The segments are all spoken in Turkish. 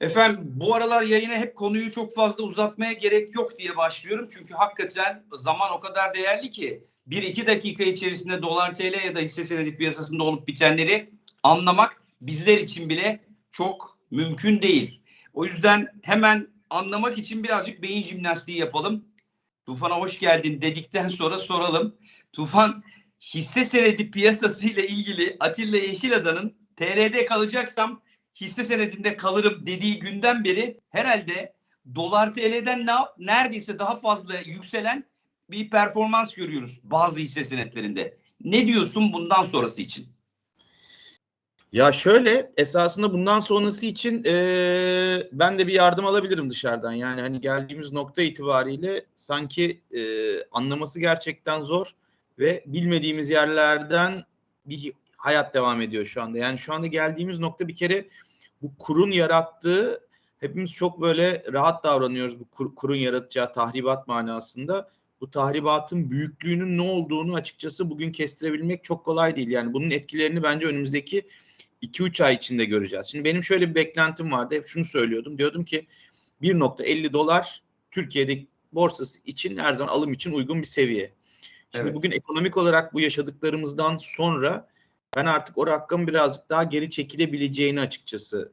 Efendim bu aralar yayına hep konuyu çok fazla uzatmaya gerek yok diye başlıyorum. Çünkü hakikaten zaman o kadar değerli ki 1-2 dakika içerisinde dolar TL ya da hisse senedi piyasasında olup bitenleri anlamak bizler için bile çok mümkün değil. O yüzden hemen anlamak için birazcık beyin jimnastiği yapalım. Tufan'a hoş geldin dedikten sonra soralım. Tufan hisse senedi piyasası ile ilgili Atilla Yeşilada'nın TL'de kalacaksam hisse senedinde kalırım dediği günden beri herhalde dolar TL'den ne, neredeyse daha fazla yükselen bir performans görüyoruz bazı hisse senetlerinde. Ne diyorsun bundan sonrası için? Ya şöyle esasında bundan sonrası için eee, ben de bir yardım alabilirim dışarıdan. Yani hani geldiğimiz nokta itibariyle sanki eee, anlaması gerçekten zor ve bilmediğimiz yerlerden bir hayat devam ediyor şu anda. Yani şu anda geldiğimiz nokta bir kere bu kurun yarattığı hepimiz çok böyle rahat davranıyoruz bu kur- kurun yaratacağı tahribat manasında. Bu tahribatın büyüklüğünün ne olduğunu açıkçası bugün kestirebilmek çok kolay değil. Yani bunun etkilerini bence önümüzdeki 2-3 ay içinde göreceğiz. Şimdi benim şöyle bir beklentim vardı. Hep şunu söylüyordum. Diyordum ki 1.50 dolar Türkiye'de borsası için her zaman alım için uygun bir seviye. Şimdi Evet. bugün ekonomik olarak bu yaşadıklarımızdan sonra ben artık o rakamın birazcık daha geri çekilebileceğini açıkçası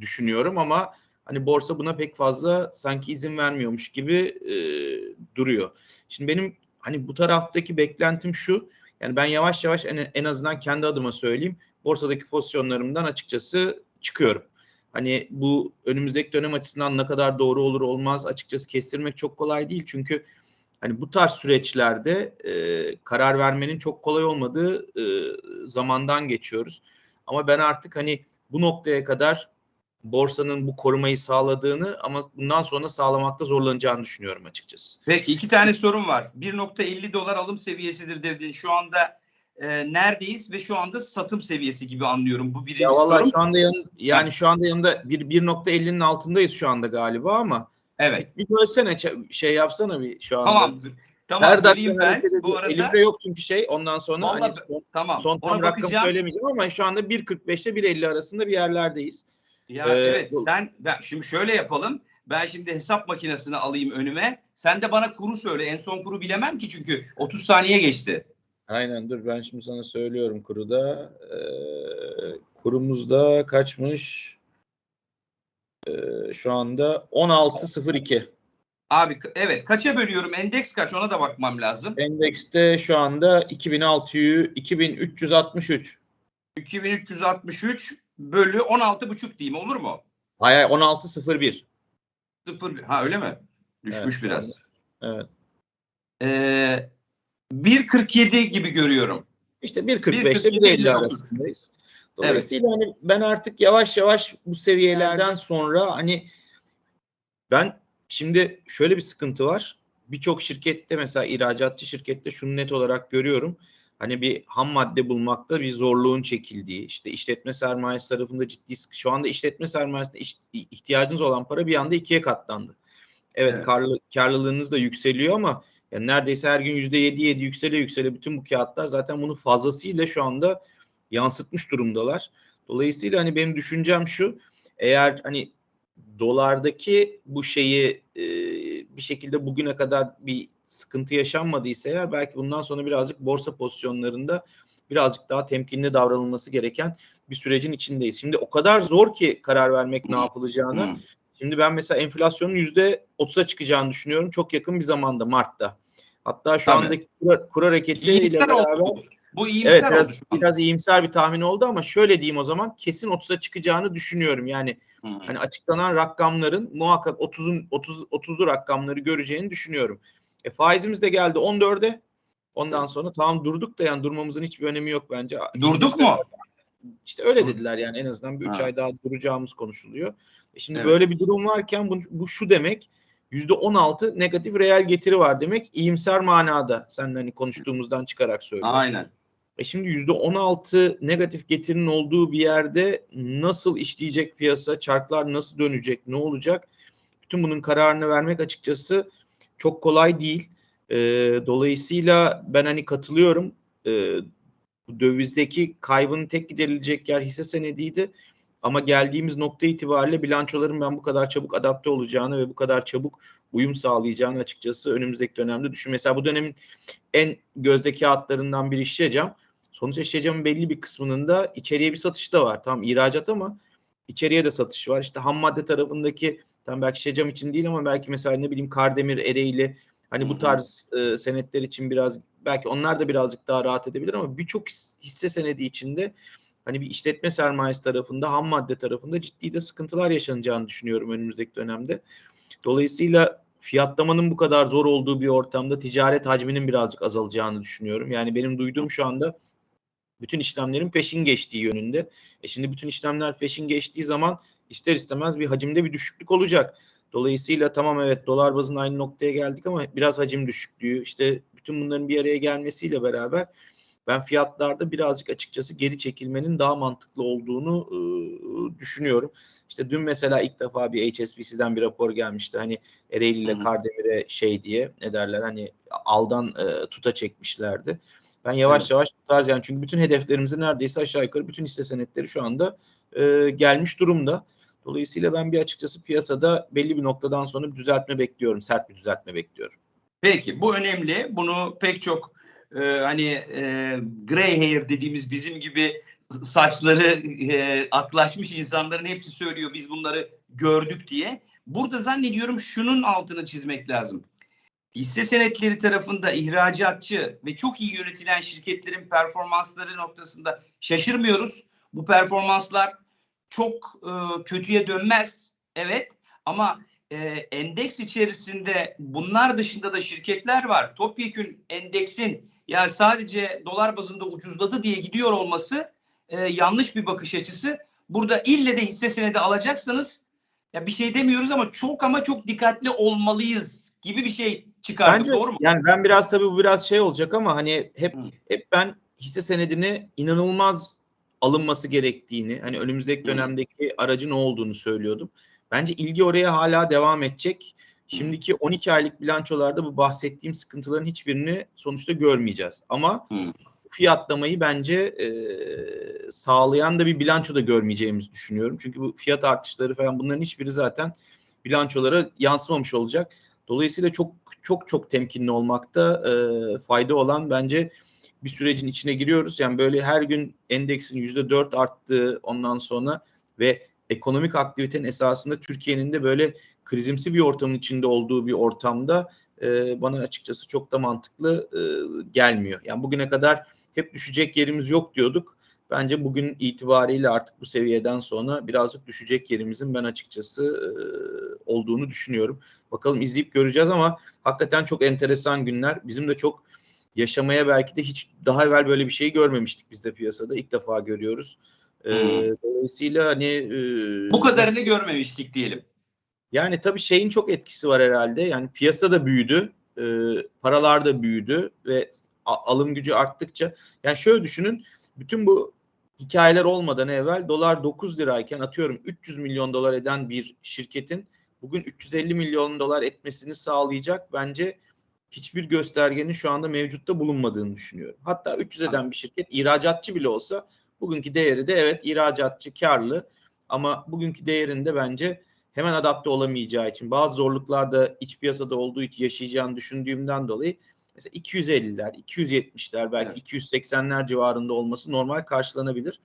düşünüyorum ama hani borsa buna pek fazla sanki izin vermiyormuş gibi e, duruyor. Şimdi benim hani bu taraftaki beklentim şu. Yani ben yavaş yavaş en, en azından kendi adıma söyleyeyim. Borsadaki pozisyonlarımdan açıkçası çıkıyorum. Hani bu önümüzdeki dönem açısından ne kadar doğru olur olmaz açıkçası kestirmek çok kolay değil. Çünkü hani bu tarz süreçlerde e, karar vermenin çok kolay olmadığı e, zamandan geçiyoruz. Ama ben artık hani bu noktaya kadar borsanın bu korumayı sağladığını ama bundan sonra sağlamakta zorlanacağını düşünüyorum açıkçası. Peki iki tane sorum var. 1.50 dolar alım seviyesidir dedin. Şu anda e, neredeyiz ve şu anda satım seviyesi gibi anlıyorum. Bu birinci Ya vallahi sorum. şu anda yan, yani şu anda yanında bir 1.50'nin altındayız şu anda galiba ama Evet. bir bölsene ç- şey yapsana bir şu anda. Tamam. Tamam. Her dakika ben. Bu arada Elimde yok çünkü şey ondan sonra Vallahi hani son, tamam. son tam rakam söylemeyeceğim ama şu anda 1.45 ile 1.50 arasında bir yerlerdeyiz. Ya Ee, evet bu- sen ben şimdi şöyle yapalım. Ben şimdi hesap makinesini alayım önüme. Sen de bana kuru söyle. En son kuru bilemem ki çünkü 30 saniye geçti. Aynen dur ben şimdi sana söylüyorum kuruda. Ee, kurumuzda kaçmış? Ee, şu anda 16.02. Abi evet kaça bölüyorum? Endeks kaç? Ona da bakmam lazım. Endekste şu anda 2600 2363. 2363 bölü 16,5 diyeyim olur mu? Hayır hayır, 1601. Sıfır. Ha öyle mi? Düşmüş Evet, biraz. Evet. Ee, 1.47 gibi görüyorum. İşte 1.45 ile 1.47, 1.50 59. arasındayız. Dolayısıyla hani ben artık yavaş yavaş bu seviyelerden sonra hani ben şimdi şöyle bir sıkıntı var. Birçok şirkette mesela ihracatçı şirkette şunu net olarak görüyorum. Hani bir ham madde bulmakta bir zorluğun çekildiği, işte işletme sermayesi tarafında ciddi. Şu anda işletme sermayesine iş- ihtiyacınız olan para bir anda ikiye katlandı. Evet, Evet. karlı, karlılığınız da yükseliyor ama yani neredeyse her gün yüzde yedi yedi yüksele yüksele bütün bu kağıtlar zaten bunu fazlasıyla şu anda yansıtmış durumdalar. Dolayısıyla hani benim düşüncem şu eğer hani dolardaki bu şeyi e, bir şekilde bugüne kadar bir sıkıntı yaşanmadıysa eğer belki bundan sonra birazcık borsa pozisyonlarında birazcık daha temkinli davranılması gereken bir sürecin içindeyiz. Şimdi o kadar zor ki karar vermek ne yapılacağını. Hmm. Şimdi ben mesela enflasyonun yüzde 30'a çıkacağını düşünüyorum çok yakın bir zamanda Mart'ta. Hatta şu Tabii. andaki kur, kur hareketiyle beraber. Bu iyimser evet oldu biraz, an. biraz iyimser bir tahmin oldu ama şöyle diyeyim o zaman kesin 30'a çıkacağını düşünüyorum. Yani Hmm. hani açıklanan rakamların muhakkak 30'un 30 30'lu rakamları göreceğini düşünüyorum. E, faizimiz de geldi 14'e. Ondan sonra tamam durduk da yani durmamızın hiçbir önemi yok bence. Durduk mu? İşte öyle dediler yani en azından bir 3 Ha. ay daha duracağımız konuşuluyor. E şimdi Evet. böyle bir durum varken bu, bu şu demek %16 negatif reel getiri var demek iyimser manada senden hani konuştuğumuzdan çıkarak söylüyorum. Aynen. E şimdi %16 negatif getirinin olduğu bir yerde nasıl işleyecek piyasa, çarklar nasıl dönecek, ne olacak? Bütün bunun kararını vermek açıkçası çok kolay değil. E, dolayısıyla ben hani katılıyorum. E, dövizdeki kaybın tek giderilecek yer hisse senediydi. Ama geldiğimiz nokta itibariyle bilançoların ben bu kadar çabuk adapte olacağını ve bu kadar çabuk uyum sağlayacağını açıkçası önümüzdeki dönemde düşün. Mesela bu dönemin en gözdeki hatlarından biri şişecam. Sonuçta şişecamın belli bir kısmının da içeriye bir satışı da var. Tamam ihracat ama içeriye de satış var. İşte ham madde tarafındaki tam belki şişecam için değil ama belki mesela ne bileyim Kardemir, Ereğli hani bu tarz e, senetler için biraz belki onlar da birazcık daha rahat edebilir ama birçok hisse senedi içinde hani bir işletme sermayesi tarafında, ham madde tarafında ciddi de sıkıntılar yaşanacağını düşünüyorum önümüzdeki dönemde. Dolayısıyla fiyatlamanın bu kadar zor olduğu bir ortamda ticaret hacminin birazcık azalacağını düşünüyorum. Yani benim duyduğum şu anda bütün işlemlerin peşin geçtiği yönünde. E şimdi bütün işlemler peşin geçtiği zaman ister istemez bir hacimde bir düşüklük olacak. Dolayısıyla tamam evet dolar bazında aynı noktaya geldik ama biraz hacim düşüklüğü işte bütün bunların bir araya gelmesiyle beraber ben fiyatlarda birazcık açıkçası geri çekilmenin daha mantıklı olduğunu e, düşünüyorum. İşte dün mesela ilk defa bir HSBC'den bir rapor gelmişti. Hani Ereğli ile Kardemir'e şey diye ne derler hani aldan e, tuta çekmişlerdi. Ben yavaş evet. yavaş tarz yani çünkü bütün hedeflerimizi neredeyse aşağı yukarı bütün hisse senetleri şu anda e, gelmiş durumda. Dolayısıyla ben bir açıkçası piyasada belli bir noktadan sonra bir düzeltme bekliyorum. Sert bir düzeltme bekliyorum. Peki bu önemli. Bunu pek çok e, hani e, gray hair dediğimiz bizim gibi saçları e, aklaşmış insanların hepsi söylüyor biz bunları gördük diye. Burada zannediyorum şunun altını çizmek lazım. Hisse senetleri tarafında ihracatçı ve çok iyi yönetilen şirketlerin performansları noktasında şaşırmıyoruz. Bu performanslar çok e, kötüye dönmez. Evet ama e, endeks içerisinde bunlar dışında da şirketler var. Topyekün endeksin ya sadece dolar bazında ucuzladı diye gidiyor olması e, yanlış bir bakış açısı. Burada ille de hisse senedi alacaksanız ya bir şey demiyoruz ama çok ama çok dikkatli olmalıyız gibi bir şey çıkardık Bence, doğru mu? Yani ben biraz tabii bu biraz şey olacak ama hani hep hmm. hep ben hisse senedini inanılmaz alınması gerektiğini, hani önümüzdeki dönemdeki aracın o olduğunu söylüyordum. Bence ilgi oraya hala devam edecek. Şimdiki 12 aylık bilançolarda bu bahsettiğim sıkıntıların hiçbirini sonuçta görmeyeceğiz. Ama fiyatlamayı bence e, sağlayan da bir bilanço da görmeyeceğimizi düşünüyorum. Çünkü bu fiyat artışları falan bunların hiçbiri zaten bilançolara yansımamış olacak. Dolayısıyla çok çok çok temkinli olmakta e, fayda olan bence bir sürecin içine giriyoruz. Yani böyle her gün endeksin yüzde dört arttığı ondan sonra ve ekonomik aktivitenin esasında Türkiye'nin de böyle krizimsi bir ortamın içinde olduğu bir ortamda e, bana açıkçası çok da mantıklı e, gelmiyor. Yani bugüne kadar hep düşecek yerimiz yok diyorduk. Bence bugün itibariyle artık bu seviyeden sonra birazcık düşecek yerimizin ben açıkçası e, olduğunu düşünüyorum. Bakalım izleyip göreceğiz ama hakikaten çok enteresan günler. Bizim de çok yaşamaya belki de hiç daha evvel böyle bir şey görmemiştik biz de piyasada. İlk defa görüyoruz. Ee, dolayısıyla hani e, bu kadarını nasıl... görmemiştik diyelim. Yani tabii şeyin çok etkisi var herhalde. Yani piyasa da büyüdü, e, paralar da büyüdü ve alım gücü arttıkça yani şöyle düşünün bütün bu hikayeler olmadan evvel dolar 9 lirayken atıyorum 300 milyon dolar eden bir şirketin bugün 350 milyon dolar etmesini sağlayacak bence hiçbir göstergenin şu anda mevcutta bulunmadığını düşünüyorum. Hatta 300 eden bir şirket ihracatçı bile olsa bugünkü değeri de evet ihracatçı karlı ama bugünkü değerinde bence hemen adapte olamayacağı için bazı zorluklarda iç piyasada olduğu için yaşayacağını düşündüğümden dolayı mesela 250'ler, 270'ler belki evet. 280'ler civarında olması normal karşılanabilir.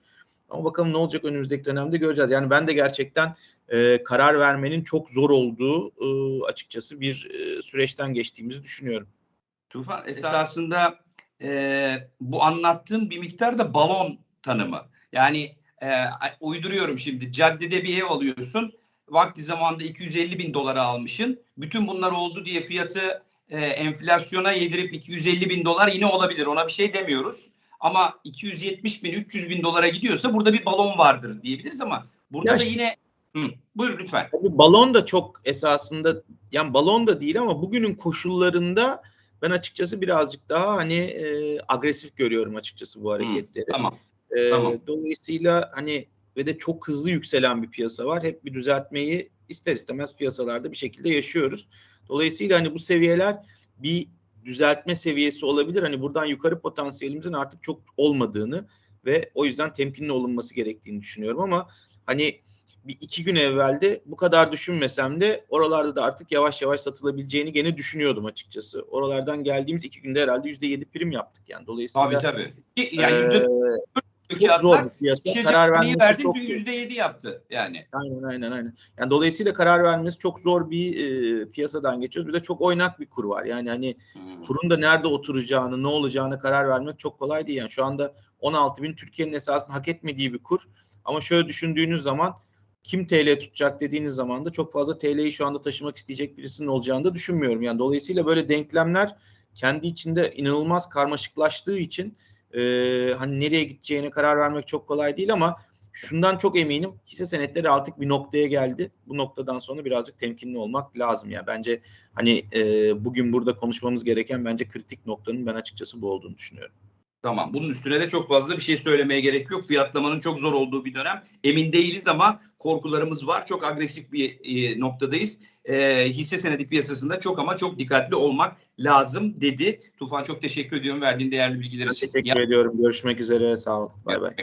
Ama bakalım ne olacak önümüzdeki dönemde göreceğiz. Yani ben de gerçekten e, karar vermenin çok zor olduğu e, açıkçası bir e, süreçten geçtiğimizi düşünüyorum. Tufan esasında e, bu anlattığım bir miktar da balon tanımı. Yani e, uyduruyorum şimdi caddede bir ev alıyorsun. Vakti zamanında 250 bin dolara almışın. Bütün bunlar oldu diye fiyatı e, enflasyona yedirip 250 bin dolar yine olabilir. Ona bir şey demiyoruz. Ama 270 bin 300 bin dolara gidiyorsa burada bir balon vardır diyebiliriz ama burada ya da yine Hı, buyur lütfen. Tabii balon da çok esasında yani balon da değil ama bugünün koşullarında ben açıkçası birazcık daha hani e, agresif görüyorum açıkçası bu hareketleri. Hı, tamam. E, tamam. Dolayısıyla hani ve de çok hızlı yükselen bir piyasa var. Hep bir düzeltmeyi ister istemez piyasalarda bir şekilde yaşıyoruz. Dolayısıyla hani bu seviyeler bir düzeltme seviyesi olabilir. Hani buradan yukarı potansiyelimizin artık çok olmadığını ve o yüzden temkinli olunması gerektiğini düşünüyorum ama hani bir iki gün evvelde bu kadar düşünmesem de oralarda da artık yavaş yavaş satılabileceğini gene düşünüyordum açıkçası. Oralardan geldiğimiz iki günde herhalde yüzde yedi prim yaptık yani. Dolayısıyla Tabii tabii. Yani eee, yüzde çok zor bir piyasa. Karar vermesi verdi çok zor. yüzde yedi yaptı yani. Aynen aynen aynen. Yani dolayısıyla karar vermesi çok zor bir e, piyasadan geçiyoruz. Bir de çok oynak bir kur var. Yani hani Hmm. kurun da nerede oturacağını, ne olacağını karar vermek çok kolay değil. Yani şu anda 16 bin Türkiye'nin esasında hak etmediği bir kur. Ama şöyle düşündüğünüz zaman kim TL tutacak dediğiniz zaman da çok fazla TL'yi şu anda taşımak isteyecek birisinin olacağını da düşünmüyorum. Yani dolayısıyla böyle denklemler kendi içinde inanılmaz karmaşıklaştığı için e, hani nereye gideceğine karar vermek çok kolay değil ama şundan çok eminim hisse senetleri artık bir noktaya geldi. Bu noktadan sonra birazcık temkinli olmak lazım. Yani bence hani e, bugün burada konuşmamız gereken bence kritik noktanın ben açıkçası bu olduğunu düşünüyorum. Tamam. Bunun üstüne de çok fazla bir şey söylemeye gerek yok. Fiyatlamanın çok zor olduğu bir dönem. Emin değiliz ama korkularımız var. Çok agresif bir e, noktadayız. E, hisse senedi piyasasında çok ama çok dikkatli olmak lazım dedi. Tufan çok teşekkür ediyorum verdiğin değerli bilgiler için. teşekkür ediyorum. Görüşmek üzere. Sağ olun. Bay bay.